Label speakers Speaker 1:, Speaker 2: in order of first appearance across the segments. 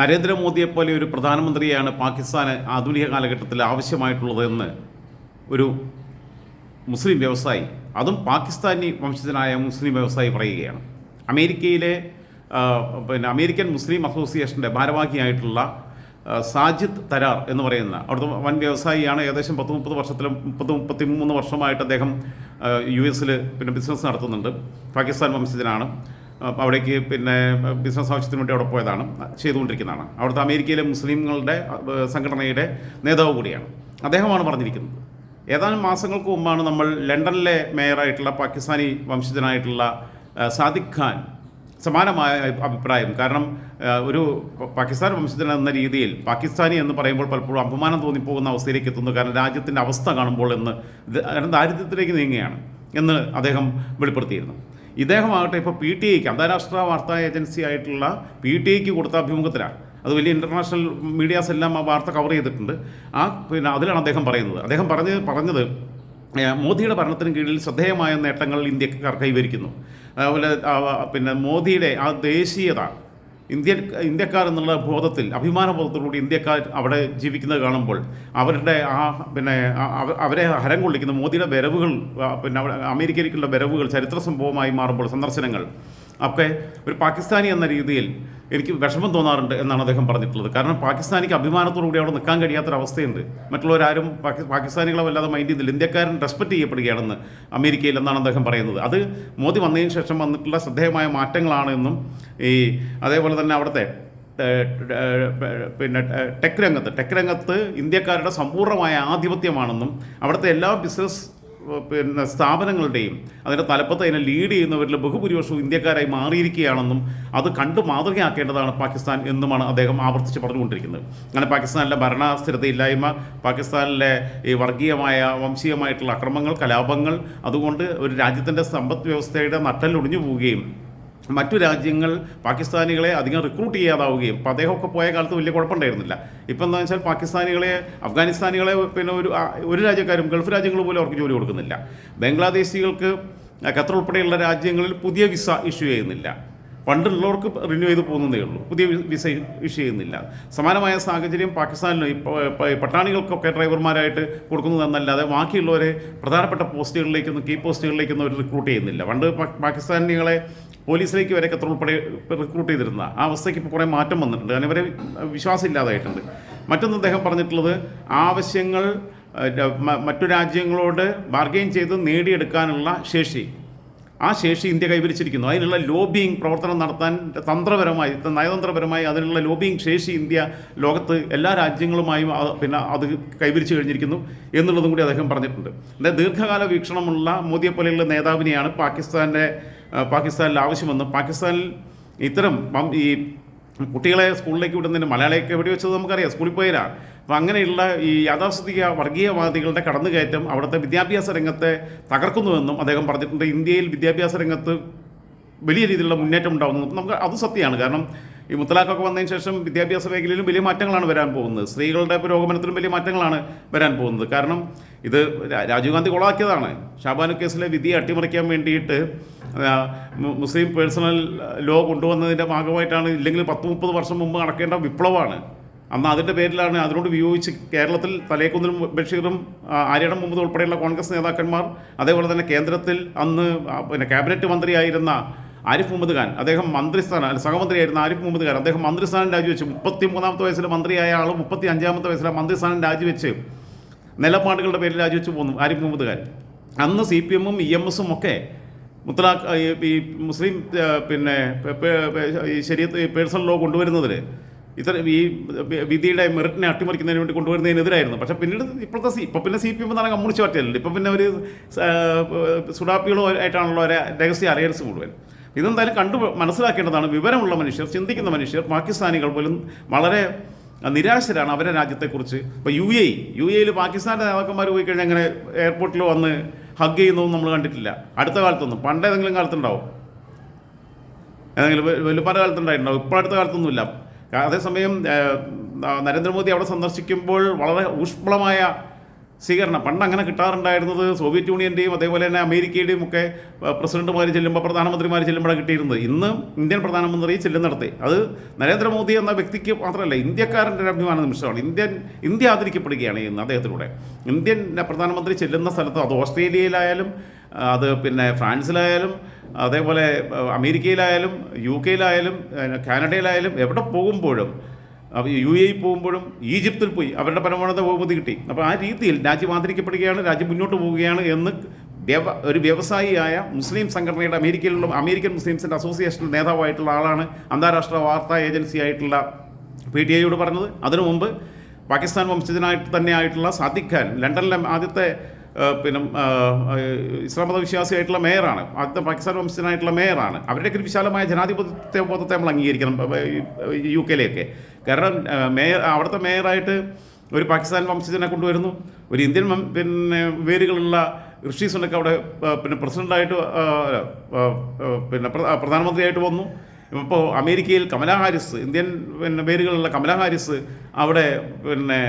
Speaker 1: നരേന്ദ്രമോദിയെപ്പോലെ ഒരു പ്രധാനമന്ത്രിയാണ് പാകിസ്ഥാന് ആധുനിക കാലഘട്ടത്തിൽ ആവശ്യമായിട്ടുള്ളതെന്ന് ഒരു മുസ്ലിം വ്യവസായി അതും പാകിസ്ഥാനി വംശജനായ മുസ്ലിം വ്യവസായി പറയുകയാണ്. അമേരിക്കയിലെ പിന്നെ അമേരിക്കൻ മുസ്ലിം അസോസിയേഷന്റെ ഭാരവാഹിയായിട്ടുള്ള സാജിദ് തരാർ എന്ന് പറയുന്ന അവിടുത്തെ വൻ വ്യവസായിയാണ് ഏകദേശം പത്ത് മുപ്പത് വർഷത്തിലും മുപ്പത് മുപ്പത്തി മൂന്ന് വർഷമായിട്ട് അദ്ദേഹം യു എസിൽ പിന്നെ ബിസിനസ് നടത്തുന്നുണ്ട്. പാകിസ്ഥാൻ വംശജനാണ്. അവിടേക്ക് പിന്നെ ബിസിനസ് ആവശ്യത്തിന് വേണ്ടി അവിടെ പോയതാണ് ചെയ്തുകൊണ്ടിരിക്കുന്നതാണ്. അവിടുത്തെ അമേരിക്കയിലെ മുസ്ലിങ്ങളുടെ സംഘടനയുടെ നേതാവ് കൂടിയാണ്. അദ്ദേഹമാണ് പറഞ്ഞിരിക്കുന്നത്. ഏതാനും മാസങ്ങൾക്ക് മുമ്പാണ് നമ്മൾ ലണ്ടനിലെ മേയറായിട്ടുള്ള പാകിസ്ഥാനി വംശജനായിട്ടുള്ള സാദിഖ് ഖാൻ സമാനമായ അഭിപ്രായം. കാരണം ഒരു പാകിസ്ഥാൻ വംശജൻ എന്ന രീതിയിൽ പാകിസ്ഥാനി എന്ന് പറയുമ്പോൾ പലപ്പോഴും അപമാനം തോന്നിപ്പോകുന്ന അവസ്ഥയിലേക്ക് എത്തുന്നു. കാരണം രാജ്യത്തിന്റെ അവസ്ഥ കാണുമ്പോൾ എന്ന് ദാരിദ്ര്യത്തിലേക്ക് നീങ്ങുകയാണ് എന്ന് അദ്ദേഹം വെളിപ്പെടുത്തിയിരുന്നു. ഇദ്ദേഹമാകട്ടെ ഇപ്പോൾ പി ടി ഐക്ക് അന്താരാഷ്ട്ര വാർത്താ ഏജൻസി ആയിട്ടുള്ള പി ടി ഐക്ക് കൊടുത്ത അഭിമുഖത്തിലാണ്. അത് വലിയ ഇന്റർനാഷണൽ മീഡിയാസ് എല്ലാം ആ വാർത്ത കവർ ചെയ്തിട്ടുണ്ട്. ആ പിന്നെ അതിലാണ് അദ്ദേഹം പറയുന്നത്. അദ്ദേഹം പറഞ്ഞ് പറഞ്ഞത് മോദിയുടെ ഭരണത്തിന് കീഴിൽ ശ്രദ്ധേയമായ നേട്ടങ്ങൾ ഇന്ത്യക്കാർ കൈവരിക്കുന്നു. അതുപോലെ പിന്നെ മോദിയുടെ ആ ദേശീയത ഇന്ത്യൻ ഇന്ത്യക്കാർ എന്നുള്ള ബോധത്തിൽ അഭിമാനബോധത്തോടുകൂടി ഇന്ത്യക്കാർ അവിടെ ജീവിക്കുന്നത് കാണുമ്പോൾ അവരുടെ ആ പിന്നെ അവരെ ഹരം കൊള്ളിക്കുന്ന മോദിയുടെ വരവുകൾ പിന്നെ അമേരിക്കയിലേക്കുള്ള വരവുകൾ ചരിത്ര സംഭവമായി മാറുമ്പോൾ സന്ദർശനങ്ങൾ ഒക്കെ ഒരു പാകിസ്ഥാനി എന്ന രീതിയിൽ എനിക്ക് വിഷമം തോന്നാറുണ്ട് എന്നാണ് അദ്ദേഹം പറഞ്ഞിട്ടുള്ളത്. കാരണം പാകിസ്ഥാനിക്ക് അഭിമാനത്തോടു കൂടി അവിടെ നിൽക്കാൻ കഴിയാത്തൊരവസ്ഥയുണ്ട്. മറ്റുള്ളവരാരും പാകി പാകിസ്ഥാനികളെ വല്ലാതെ മൈൻഡ് ചെയ്യുന്നില്ല ഇന്ത്യക്കാരൻ റെസ്പെക്റ്റ് ചെയ്യപ്പെടുകയാണെന്ന് അമേരിക്കയിൽ എന്നാണ് അദ്ദേഹം പറയുന്നത്. അത് മോദി വന്നതിന് ശേഷം വന്നിട്ടുള്ള ശ്രദ്ധേയമായ മാറ്റങ്ങളാണ് എന്നും ഈ അതേപോലെ തന്നെ അവിടുത്തെ പിന്നെ ടെക് രംഗത്ത് ടെക് രംഗത്ത് ഇന്ത്യക്കാരുടെ സമ്പൂർണമായ ആധിപത്യമാണെന്നും അവിടുത്തെ എല്ലാ ബിസിനസ് പിന്നെ സ്ഥാപനങ്ങളുടെയും അതിന്റെ തലപ്പത്ത് അതിനെ ലീഡ് ചെയ്യുന്നവരിൽ ബഹുഭൂരിപക്ഷവും ഇന്ത്യക്കാരായി മാറിയിരിക്കുകയാണെന്നും അത് കണ്ടു മാതൃകയാക്കേണ്ടതാണ് പാകിസ്ഥാൻ എന്നുമാണ് അദ്ദേഹം ആവർത്തിച്ച് പറഞ്ഞുകൊണ്ടിരിക്കുന്നത്. അങ്ങനെ പാകിസ്ഥാനിലെ ഭരണസ്ഥിരതയില്ലായ്മ പാകിസ്ഥാനിലെ ഈ വർഗീയമായ വംശീയമായിട്ടുള്ള അക്രമങ്ങൾ കലാപങ്ങൾ അതുകൊണ്ട് ഒരു രാജ്യത്തിന്റെ സമ്പദ് വ്യവസ്ഥയുടെ നട്ടലൊടിഞ്ഞു പോവുകയും മറ്റു രാജ്യങ്ങൾ പാകിസ്ഥാനികളെ അധികം റിക്രൂട്ട് ചെയ്യാതാവുകയും അപ്പോൾ അദ്ദേഹമൊക്കെ പോയ കാലത്ത് വലിയ കുഴപ്പമുണ്ടായിരുന്നില്ല. ഇപ്പം എന്താ വെച്ചാൽ പാകിസ്ഥാനികളെ അഫ്ഗാനിസ്ഥാനികളെ പിന്നെ ഒരു ഒരു രാജ്യക്കാരും ഗൾഫ് രാജ്യങ്ങൾ പോലും അവർക്ക് ജോലി കൊടുക്കുന്നില്ല. ബംഗ്ലാദേശികൾക്ക് ഖത്തർ ഉൾപ്പെടെയുള്ള രാജ്യങ്ങളിൽ പുതിയ വിസ ഇഷ്യൂ ചെയ്യുന്നില്ല. പണ്ടുള്ളവർക്ക് റിന്യൂ ചെയ്ത് പോകുന്നതേ ഉള്ളൂ. പുതിയ വിസ ഇഷ്യൂ ചെയ്യുന്നില്ല. സമാനമായ സാഹചര്യം പാകിസ്ഥാനിലും ഇപ്പോൾ പട്ടാണികൾക്കൊക്കെ ഡ്രൈവർമാരായിട്ട് കൊടുക്കുന്നതെന്നല്ലാതെ ബാക്കിയുള്ളവരെ പ്രധാനപ്പെട്ട പോസ്റ്റുകളിലേക്കൊന്നും കീ പോസ്റ്റുകളിലേക്കൊന്നും അവർ റിക്രൂട്ട് ചെയ്യുന്നില്ല. പണ്ട് പാകിസ്ഥാനികളെ പോലീസിലേക്ക് വരെ ഖത്തർ ഉൾപ്പെടെ റിക്രൂട്ട് ചെയ്തിരുന്ന ആ അവസ്ഥയ്ക്ക് ഇപ്പോൾ കുറേ മാറ്റം വന്നിട്ടുണ്ട്. കാരണം ഇവരെ വിശ്വാസം ഇല്ലാതായിട്ടുണ്ട് മറ്റൊന്ന് അദ്ദേഹം പറഞ്ഞിട്ടുള്ളത് ആവശ്യങ്ങൾ മറ്റു രാജ്യങ്ങളോട് ബാർഗെയിൻ ചെയ്ത് നേടിയെടുക്കാനുള്ള ശേഷി. ആ ശേഷി ഇന്ത്യ കൈവരിച്ചിരിക്കുന്നു. അതിനുള്ള ലോബിയിങ് പ്രവർത്തനം നടത്താൻ തന്ത്രപരമായി നയതന്ത്രപരമായി അതിനുള്ള ലോബിയിങ് ശേഷി ഇന്ത്യ ലോകത്ത് എല്ലാ രാജ്യങ്ങളുമായും പിന്നെ അത് കൈവരിച്ചു കഴിഞ്ഞിരിക്കുന്നു എന്നുള്ളതും കൂടി അദ്ദേഹം പറഞ്ഞിട്ടുണ്ട്. അതായത് ദീർഘകാല വീക്ഷണമുള്ള മോദിയെ പോലെയുള്ള നേതാവിനെയാണ് പാകിസ്ഥാന്റെ പാകിസ്ഥാനിൽ ആവശ്യമെന്ന്. പാകിസ്ഥാനിൽ ഇത്തരം ഈ കുട്ടികളെ സ്കൂളിലേക്ക് വിടുന്നതിന് മലയാളിയൊക്കെ എവിടെ വെച്ചത് നമുക്കറിയാം? സ്കൂളിൽ പോയില്ല അപ്പോൾ അങ്ങനെയുള്ള ഈ യാഥാസ്ഥിതിക വർഗീയവാദികളുടെ കടന്നുകയറ്റം അവിടുത്തെ വിദ്യാഭ്യാസ രംഗത്തെ തകർക്കുന്നുവെന്നും അദ്ദേഹം പറഞ്ഞിട്ടുണ്ട്. ഇന്ത്യയിൽ വിദ്യാഭ്യാസ രംഗത്ത് വലിയ രീതിയിലുള്ള മുന്നേറ്റം ഉണ്ടാകുന്നു നമുക്ക് അത് സത്യമാണ്. കാരണം ഈ മുത്തലാഖൊക്കെ വന്നതിന് ശേഷം വിദ്യാഭ്യാസ മേഖലയിലും വലിയ മാറ്റങ്ങളാണ് വരാൻ പോകുന്നത്. സ്ത്രീകളുടെ പുരോഗമനത്തിലും വലിയ മാറ്റങ്ങളാണ് വരാൻ പോകുന്നത്. കാരണം ഇത് രാജീവ് ഗാന്ധി കൊളാക്കിയതാണ്. ഷാബാനു കേസിലെ വിധിയെ അട്ടിമറിക്കാൻ വേണ്ടിയിട്ട് മുസ്ലിം പേഴ്സണൽ ലോ കൊണ്ടുവന്നതിന്റെ ഭാഗമായിട്ടാണ് ഇല്ലെങ്കിൽ പത്ത് മുപ്പത് വർഷം മുമ്പ് നടക്കേണ്ട വിപ്ലവമാണ്. അന്ന് അതിന്റെ പേരിലാണ് അതിനോട് വിയോജിച്ച് കേരളത്തിൽ തലേക്കുന്നിലും ബഷീറും ആര്യടം മുമ്പ് ഉൾപ്പെടെയുള്ള കോൺഗ്രസ് നേതാക്കന്മാർ അതേപോലെ തന്നെ കേന്ദ്രത്തിൽ അന്ന് പിന്നെ ക്യാബിനറ്റ് മന്ത്രിയായിരുന്ന ആരിഫ് മുഹമ്മദ് ഖാൻ അദ്ദേഹം മന്ത്രിസ്ഥാനം അല്ല സഹമന്ത്രിയായിരുന്ന ആരിഫ് മുഹമ്മദ് ഖാൻ അദ്ദേഹം മന്ത്രിസ്ഥാനം രാജിവെച്ച് മുപ്പത്തി മൂന്നാമത്തെ വയസ്സിൽ മന്ത്രിയായ ആൾ മുപ്പത്തി അഞ്ചാമത്തെ വയസ്സിലെ മന്ത്രിസ്ഥാനം രാജിവെച്ച് നിലപാടുകളുടെ പേരിൽ രാജിവെച്ച് പോന്നു ആരിഫ് മുഹമ്മദ് ഖാൻ. അന്ന് സി പി എമ്മും ഇ എം എസും ഒക്കെ മുത്തലാഖ് ഈ മുസ്ലിം പിന്നെ ശരീരത്ത് പേഴ്സണൽ ലോ കൊണ്ടുവരുന്നതിൽ ഇത്തരം ഈ വിധിയുടെ മെറിറ്റിനെ അട്ടിമറിക്കുന്നതിന് വേണ്ടി കൊണ്ടുവരുന്നതിനെതിരായിരുന്നു. പക്ഷേ പിന്നീട് ഇപ്പോഴത്തെ സി ഇപ്പോൾ പിന്നെ സി പി എം എന്നാണ് കമ്മ്യൂണിസ്റ്റ് പാർട്ടിയല്ല ഇപ്പം പിന്നെ ഒരു സുഡാപ്പികളോ ആയിട്ടാണല്ലോ ഒരു രഹസ്യ അലയൻസ് മുഴുവൻ. ഇതെന്തായാലും കണ്ടു മനസ്സിലാക്കേണ്ടതാണ് വിവരമുള്ള മനുഷ്യർ ചിന്തിക്കുന്ന മനുഷ്യർ പാകിസ്ഥാനികൾ പോലും വളരെ നിരാശരാണ് അവരുടെ രാജ്യത്തെക്കുറിച്ച്. ഇപ്പോൾ യു എ യു എയിൽ പാകിസ്ഥാന്റെ നേതാക്കന്മാർ പോയി കഴിഞ്ഞാൽ അങ്ങനെ എയർപോർട്ടിൽ വന്ന് ഹഗ് ചെയ്യുന്നതും നമ്മൾ കണ്ടിട്ടില്ല. അടുത്ത കാലത്തൊന്നും പണ്ടേതെങ്കിലും കാലത്തുണ്ടാവും. ഏതെങ്കിലും വലിയ വെളുപ്പാട് കാലത്തുണ്ടായിട്ടുണ്ടാവും. ഇപ്പോൾ അടുത്ത കാലത്തൊന്നുമില്ല. അതേസമയം നരേന്ദ്രമോദി അവിടെ സന്ദർശിക്കുമ്പോൾ വളരെ ഊഷ്മളമായ സ്വീകരണം. പണ്ട് അങ്ങനെ കിട്ടാറുണ്ടായിരുന്നത് സോവിയറ്റ് യൂണിയന്റെയും അതേപോലെ തന്നെ അമേരിക്കയുടെയും ഒക്കെ പ്രസിഡന്റുമാർ ചെല്ലുമ്പോൾ പ്രധാനമന്ത്രിമാർ ചെല്ലുമ്പോഴാണ് കിട്ടിയിരുന്നത്. ഇന്ന് ഇന്ത്യൻ പ്രധാനമന്ത്രി ചെല്ലുന്നിടത്തെ. അത് നരേന്ദ്രമോദി എന്ന വ്യക്തിക്ക് മാത്രമല്ല ഇന്ത്യക്കാരന്റെ ഒരു അഭിമാന നിമിഷമാണ്. ഇന്ത്യൻ ഇന്ത്യ ആദരിക്കപ്പെടുകയാണ് ഇന്ന് അദ്ദേഹത്തിലൂടെ. ഇന്ത്യൻ പ്രധാനമന്ത്രി ചെല്ലുന്ന സ്ഥലത്ത് അത് ഓസ്ട്രേലിയയിലായാലും അത് പിന്നെ ഫ്രാൻസിലായാലും അതേപോലെ അമേരിക്കയിലായാലും യു കെയിലായാലും കാനഡയിലായാലും എവിടെ പോകുമ്പോഴും അപ്പോൾ യു എ പോകുമ്പോഴും ഈജിപ്തിൽ പോയി അവരുടെ പരമോന്നത ബഹുമതി കിട്ടി. അപ്പോൾ ആ രീതിയിൽ രാജ്യം ആദരിക്കപ്പെടുകയാണ് രാജ്യം മുന്നോട്ട് പോവുകയാണ് എന്ന് വ്യവ ഒരു വ്യവസായിയായ മുസ്ലിം സംഘടനയുടെ അമേരിക്കയിലുള്ള അമേരിക്കൻ മുസ്ലിംസിന്റെ അസോസിയേഷൻ നേതാവായിട്ടുള്ള ആളാണ് അന്താരാഷ്ട്ര വാർത്താ ഏജൻസി ആയിട്ടുള്ള പി ടി ഐയോട് പറഞ്ഞത്. അതിനു മുമ്പ് പാകിസ്ഥാൻ വംശജനായിട്ട് തന്നെ ആയിട്ടുള്ള സാദിഖ് ഖാൻ ലണ്ടനിലെ ആദ്യത്തെ പിന്നെ ഇസ്ലാം വിശ്വാസിയായിട്ടുള്ള മേയറാണ്. ആദ്യത്തെ പാകിസ്ഥാൻ വംശജനായിട്ടുള്ള മേയറാണ്. അവരുടെയൊക്കെ വിശാലമായ ജനാധിപത്യ ബോധത്തെ നമ്മൾ അംഗീകരിക്കണം യു കെയിലെയൊക്കെ കാരണം മേയർ അവിടുത്തെ മേയറായിട്ട് ഒരു പാകിസ്ഥാൻ വംശജനെ കൊണ്ടുവരുന്നു. ഒരു ഇന്ത്യൻ പിന്നെ വേരുകളുള്ള ഋഷി സുനക്ക് അവിടെ പിന്നെ പ്രസിഡന്റായിട്ട് പിന്നെ പ്ര- പ്രധാനമന്ത്രിയായിട്ട് വന്നു. ഇപ്പോൾ അമേരിക്കയിൽ കമലാ ഹാരിസ് ഇന്ത്യൻ പിന്നെ പേരുകളുള്ള കമലാ ഹാരിസ് അവിടെ പിന്നെ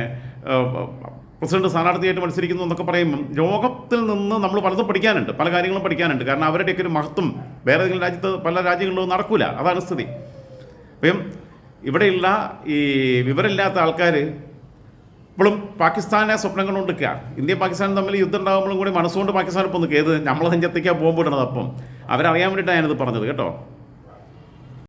Speaker 1: പ്രസിഡന്റ് സ്ഥാനാർത്ഥിയായിട്ട് മത്സരിക്കുന്നു എന്നൊക്കെ പറയുമ്പം ലോകത്തിൽ നിന്ന് നമ്മൾ പലതും പഠിക്കാനുണ്ട് പല കാര്യങ്ങളും പഠിക്കാനുണ്ട്. കാരണം അവരുടെയൊക്കെ ഒരു മഹത്വം വേറെ ഏതെങ്കിലും രാജ്യത്ത് പല രാജ്യങ്ങളിലും നടക്കില്ല അതാണ് സ്ഥിതി. അപ്പം ഇവിടെയുള്ള ഈ വിവരമില്ലാത്ത ആൾക്കാർ ഇപ്പോഴും പാകിസ്ഥാനെ സ്വപ്നം കൊണ്ടിരിക്കുക ഇന്ത്യ പാകിസ്ഥാനും തമ്മിൽ യുദ്ധം ഉണ്ടാകുമ്പോഴും കൂടി മനസ്സുകൊണ്ട് പാകിസ്ഥാൻ ഒന്ന് ഏത് നമ്മളെ നെഞ്ചത്തേക്കാണ് ബോംബ് ഇടണത് അപ്പം. അവരറിയാൻ വേണ്ടിയിട്ടാണ് ഞാനിത് പറഞ്ഞത് കേട്ടോ.